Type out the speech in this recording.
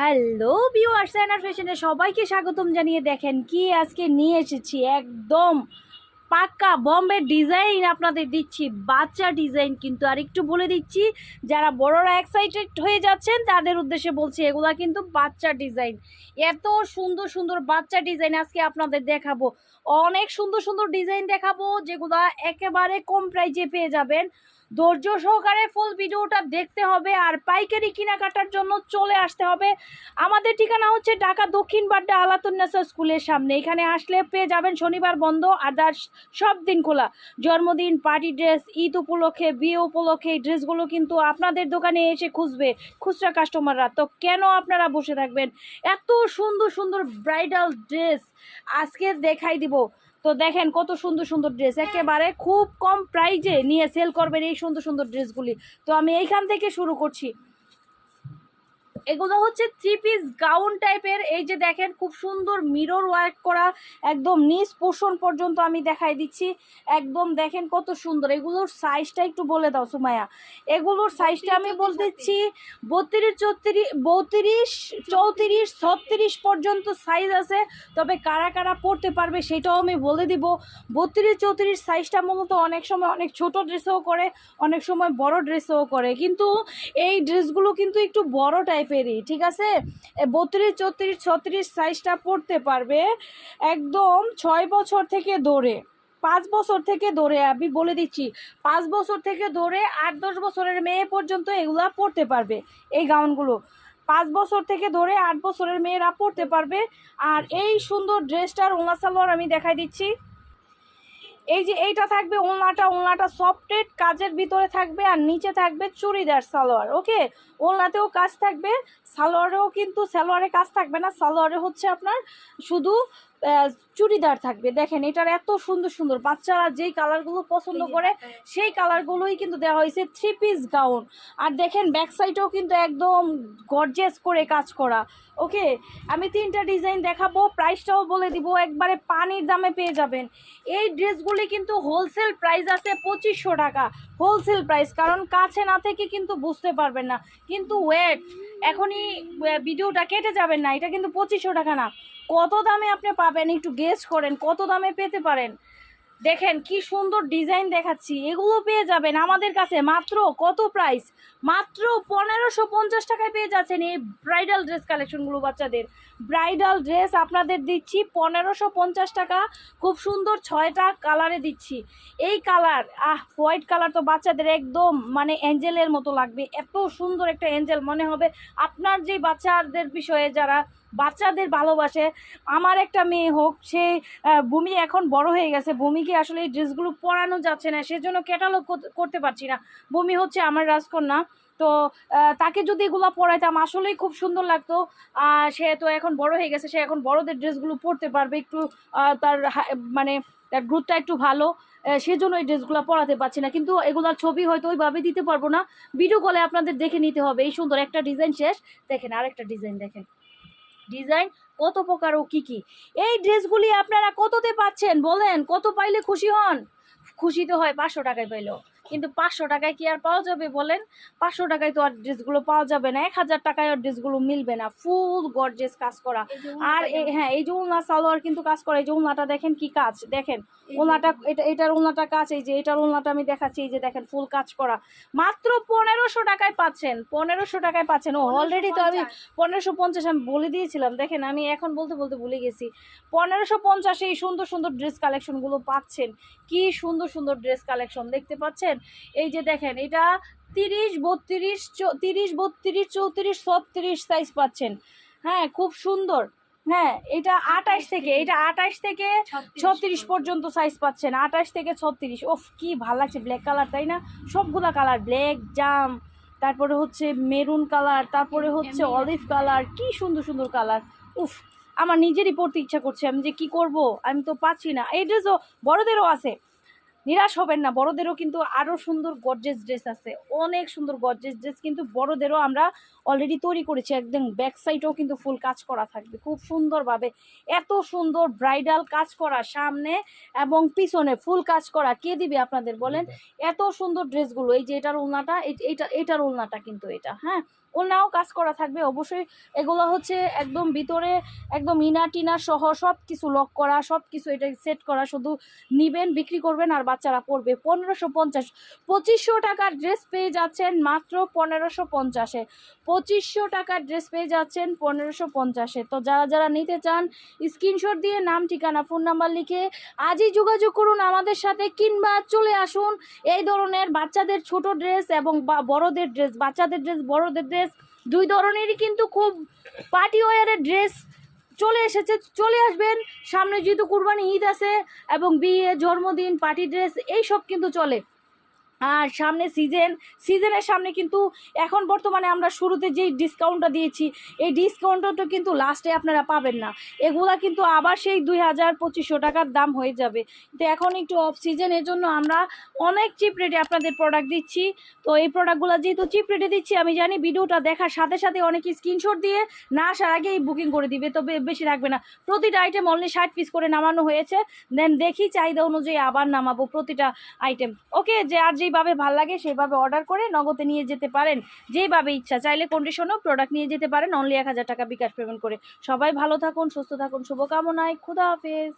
Hello viewers and ফ্যাশনে সবাইকে স্বাগতম জানিয়ে দেখেন কি আজকে নিয়ে এসেছি। একদম পাক্কা বম্বে ডিজাইন আপনাদের দিচ্ছি, বাচ্চা ডিজাইন কিন্তু। আর একটু বলে দিচ্ছি, যারা বড়রা এক্সাইটেড হয়ে যাচ্ছেন, তাদের উদ্দেশ্যে বলছি, এগুলা কিন্তু বাচ্চা ডিজাইন এত সুন্দর সুন্দর বাচ্চা ডিজাইন আজকে আপনাদের দেখাবো। অনেক সুন্দর সুন্দর ডিজাইন দেখাবো, যেগুলা একেবারে কম প্রাইজে পেয়ে যাবেন। ধৈর্য সহকারে ফুল ভিডিওটা দেখতে হবে আর পাইকারি কেনাকাটার জন্য চলে আসতে হবে। আমাদের ঠিকানা হচ্ছে ঢাকা দক্ষিণ বাড্ডা আলাতুন্নাসা স্কুলের সামনে। এখানে আসলে পেয়ে যাবেন শনিবার বন্ধ, আদার্স সব দিন খোলা। জন্মদিন পার্টি ড্রেস ঈদ উপলক্ষে, বিয়ে উপলক্ষে, এই ড্রেসগুলো কিন্তু আপনাদের দোকানে এসে খুঁজবে খুচরা কাস্টমাররা তো কেন আপনারা বসে থাকবেন? এত সুন্দর সুন্দর ব্রাইডাল ড্রেস আজকে দেখাই দিব। তো দেখেন কত সুন্দর সুন্দর ড্রেস একেবারে খুব কম প্রাইজে নিয়ে সেল করবেন এই সুন্দর সুন্দর ড্রেসগুলি তো আমি এইখান থেকে শুরু করছি। এগুলো হচ্ছে থ্রি পিস গাউন টাইপের এই যে দেখেন খুব সুন্দর মিরর ওয়ার্ক করা একদম নিচ পোষণ পর্যন্ত আমি দেখাই দিচ্ছি। একদম দেখেন কত সুন্দর। এগুলোর সাইজটা একটু বলে দাও সুমায়া এগুলোর সাইজটা আমি বলতেছি বত্রিশ চৌত্রিশ বত্রিশ চৌত্রিশ ছত্রিশ পর্যন্ত সাইজ আছে। তবে কারা কারা পড়তে পারবে সেটাও আমি বলে দিব। বত্রিশ চৌত্রিশ সাইজটা মূলত অনেক সময় অনেক ছোট ড্রেসেও করে অনেক সময় বড় ড্রেসেও করে। কিন্তু এই ড্রেসগুলো কিন্তু একটু বড় টাইপেরই ঠিক আছে? বত্রিশ, চৌত্রিশ, ছত্রিশ সাইজটা পড়তে পারবে একদম ছয় বছর থেকে দৌড়ে পাঁচ বছর থেকে দৌড়ে আমি বলে দিচ্ছি, পাঁচ বছর থেকে দৌড়ে আট, দশ বছরের মেয়ে পর্যন্ত এগুলা পড়তে পারবে, এই গাউনগুলো। পাঁচ বছর থেকে ধরে আট বছরের মেয়েরা পড়তে পারবে, আর এই সুন্দর ড্রেসটার ওনা সালোয়ার আমি দেখাই দিচ্ছি। এই যে এইটা থাকবে ওলনাটা ওলনাটা সফটেড কাজের ভিতরে থাকবে আর নিচে থাকবে চুড়িদার, সালোয়ার ওকে ওলনাতেও কাজ থাকবে, সালোয়ারেও কিন্তু সালোয়ারে কাজ থাকবে না, সালোয়ারে হচ্ছে আপনার শুধু চুড়িদার থাকবে। দেখেন এটার এত সুন্দর সুন্দর বাচ্চারা যেই কালারগুলো পছন্দ করে সেই কালারগুলোই কিন্তু দেওয়া হয়েছে থ্রি পিস গাউন আর দেখেন ব্যাক সাইডেও কিন্তু একদম গর্জেস করে কাজ করা। ওকে? আমি তিনটা ডিজাইন দেখাবো প্রাইসটাও বলে দিব একবারে পানির দামে পেয়ে যাবেন। এই ড্রেসগুলি কিন্তু হোলসেল প্রাইস আছে পঁচিশশো টাকা। হোলসেল প্রাইস কারণ কাছে না থেকে কিন্তু বুঝতে পারবেন না। কিন্তু ওয়েট এখনই ভিডিওটা কেটে যাবেন না এটা কিন্তু পঁচিশশো টাকা না। কত দামে আপনি পাবেন? একটু গেস করেন, কত দামে পেতে পারেন? দেখেন কি সুন্দর ডিজাইন দেখাচ্ছি, এগুলো পেয়ে যাবেন আমাদের কাছে। মাত্র কত প্রাইস মাত্র পনেরোশো পঞ্চাশ টাকায় পেয়ে যাচ্ছেন এই ব্রাইডাল ড্রেস কালেকশনগুলো বাচ্চাদের। ব্রাইডাল ড্রেস আপনাদের দিচ্ছি পনেরোশো পঞ্চাশ টাকা। খুব সুন্দর ছয়টা কালারে দিচ্ছি। এই কালার আহ হোয়াইট কালার তো বাচ্চাদের একদম মানে অ্যাঞ্জেলের মতো লাগবে। এত সুন্দর একটা অ্যাঞ্জেল মনে হবে আপনার যে বাচ্চাদের বিষয়ে যারা বাচ্চাদের ভালোবাসে। আমার একটা মেয়ে হোক, সে ভূমি এখন বড় হয়ে গেছে। ভূমিকে আসলে এই ড্রেসগুলো পরানো যাচ্ছে না। সেজন্য ক্যাটালগ করতে পারছি না। ভূমি হচ্ছে আমার রাজকন্যা। তো তাকে যদি এগুলো পরাইতাম, আসলেই খুব সুন্দর লাগতো। সে তো এখন বড় হয়ে গেছে, সে এখন বড়দের ড্রেসগুলো পরতে পারবে। একটু তার মানে তার গ্রুপটা একটু ভালো। সেজন্য এই ড্রেসগুলো পরাতে পারছি না। কিন্তু এগুলোর ছবি হয়তো ওইভাবে দিতে পারব না। ভিডিও কলে আপনাদের দেখে নিতে হবে। এই সুন্দর একটা ডিজাইন শেষ। দেখেন আরেকটা ডিজাইন দেখেন। ডিজাইন কত প্রকার ও কী কী? এই ড্রেসগুলি আপনারা কততে পাচ্ছেন বলেন? কত পাইলে খুশি হন? খুশি তো হয় পাঁচশো টাকায় পাইলো কিন্তু পাঁচশো টাকায় কি আর পাওয়া যাবে বলেন? পাঁচশো টাকায় তো আর ড্রেসগুলো পাওয়া যাবে না। এক হাজার টাকায় আর ড্রেসগুলো মিলবে না। ফুল গর্জেস কাজ করা। আর হ্যাঁ এই যে উলনা সালোয়ার কিন্তু কাজ করে। এই যে উলনাটা দেখেন কি কাজ? দেখেন ওলনাটা এটা এটার ওলনাটা কাজ এই যে এটার উলনাটা আমি দেখাচ্ছি। এই যে দেখেন ফুল কাজ করা। মাত্র পনেরোশো টাকায় পাচ্ছেন। পনেরোশো টাকায় পাচ্ছেন। ও অলরেডি তো আমি পনেরোশো পঞ্চাশ আমি বলে দিয়েছিলাম। দেখেন আমি এখন বলতে বলতে ভুলে গেছি। পনেরোশো পঞ্চাশে এই সুন্দর সুন্দর ড্রেস কালেকশনগুলো পাচ্ছেন। কি সুন্দর সুন্দর ড্রেস কালেকশন দেখতে পাচ্ছেন? এই যে দেখেন এটা তিরিশ বত্রিশ তিরিশ বত্রিশ চৌত্রিশ ছত্রিশ সাইজ পাচ্ছেন। হ্যাঁ খুব সুন্দর। হ্যাঁ এটা আঠাশ থেকে এটা আঠাশ থেকে ছত্রিশ পর্যন্ত সাইজ পাচ্ছেন আঠাশ থেকে ছত্রিশ। ওফ কি ভালো লাগছে ব্ল্যাক কালার তাই না? সবগুলা কালার ব্ল্যাক জাম তারপরে হচ্ছে মেরুন কালার তারপরে হচ্ছে অলিভ কালার কি সুন্দর সুন্দর কালার উফ আমার নিজেরই পড়তে ইচ্ছা করছে আমি যে কি করব? আমি তো পাচ্ছি না। এই ড্রেসও বড়দেরও আছে। নিরাশ হবেন না। বড়দেরও কিন্তু আরও সুন্দর গর্জেস ড্রেস আছে। অনেক সুন্দর গর্জেস ড্রেস কিন্তু বড়দেরও আমরা অলরেডি তৈরি করেছি। একদম ব্যাক সাইডেও কিন্তু ফুল কাজ করা থাকবে। খুব সুন্দরভাবে এত সুন্দর ব্রাইডাল কাজ করা সামনে এবং পিছনে ফুল কাজ করা। কে দিবে আপনাদের বলেন? এত সুন্দর ড্রেসগুলো এই যে এটার উলনাটা এই- এইটা এটার উলনাটা কিন্তু এটা হ্যাঁ? ওনাও কাজ করা থাকবে। অবশ্যই এগুলো হচ্ছে একদম ভিতরে একদম ইনা টিনা সহ সব কিছু লক করা সব কিছু এটা সেট করা। শুধু নিবেন বিক্রি করবেন আর বাচ্চারা পড়বে পনেরোশো পঞ্চাশ। পঁচিশশো টাকার ড্রেস পেয়ে যাচ্ছেন মাত্র পনেরোশো পঞ্চাশে। পঁচিশশো টাকার ড্রেস পেয়ে যাচ্ছেন পনেরোশো পঞ্চাশে। তো যারা যারা নিতে চান, স্ক্রিনশট দিয়ে নাম, ঠিকানা, ফোন নাম্বার লিখে আজই যোগাযোগ করুন আমাদের সাথে কিংবা চলে আসুন এই ধরনের বাচ্চাদের ছোট ড্রেস এবং বড়দের ড্রেস। বাচ্চাদের ড্রেস, বড়দের ড্রেস, দুই ধরনেরই কিন্তু খুব পার্টি ওয়ারের ড্রেস চলে এসেছে, চলে আসবেন। সামনে যেহেতু কুরবানি ঈদ আছে এবং বিয়ে, জন্মদিন পার্টি ড্রেস এই সব কিন্তু চলে। আর সামনে সিজন সিজনের সামনে কিন্তু এখন বর্তমানে আমরা শুরুতে যেই ডিসকাউন্টটা দিয়েছি, এই ডিসকাউন্টটা কিন্তু লাস্টে আপনারা পাবেন না। এগুলা কিন্তু আবার সেই দুই হাজার পঁচিশশো টাকার দাম হয়ে যাবে। তো এখন একটু অফ সিজন এর জন্য আমরা অনেক চিপ রেটে আপনাদের প্রোডাক্ট দিচ্ছি। তো এই প্রোডাক্টগুলো যেহেতু চিপ রেটে দিচ্ছি, আমি জানি ভিডিওটা দেখার সাথে সাথে অনেকে স্ক্রিনশট দিয়ে না আসার আগেই বুকিং করে দিবে, তো বে- বেশি রাখবে না। প্রতিটা আইটেম অনলি ষাট পিস করে নামানো হয়েছে। দেন দেখি চাহিদা অনুযায়ী আবার নামাবো প্রতিটা আইটেম ওকে যে আর যেইভাবে ভালো লাগে সেইভাবে অর্ডার করে নগদে নিয়ে যেতে পারেন। যেইভাবে ইচ্ছা, চাইলে কন্ডিশনও প্রোডাক্ট নিয়ে যেতে পারেন। অনলি এক হাজার টাকা বিকাশ পেমেন্ট করে। সবাই ভালো থাকুন, সুস্থ থাকুন, শুভকামনায়। খুদা হাফেজ।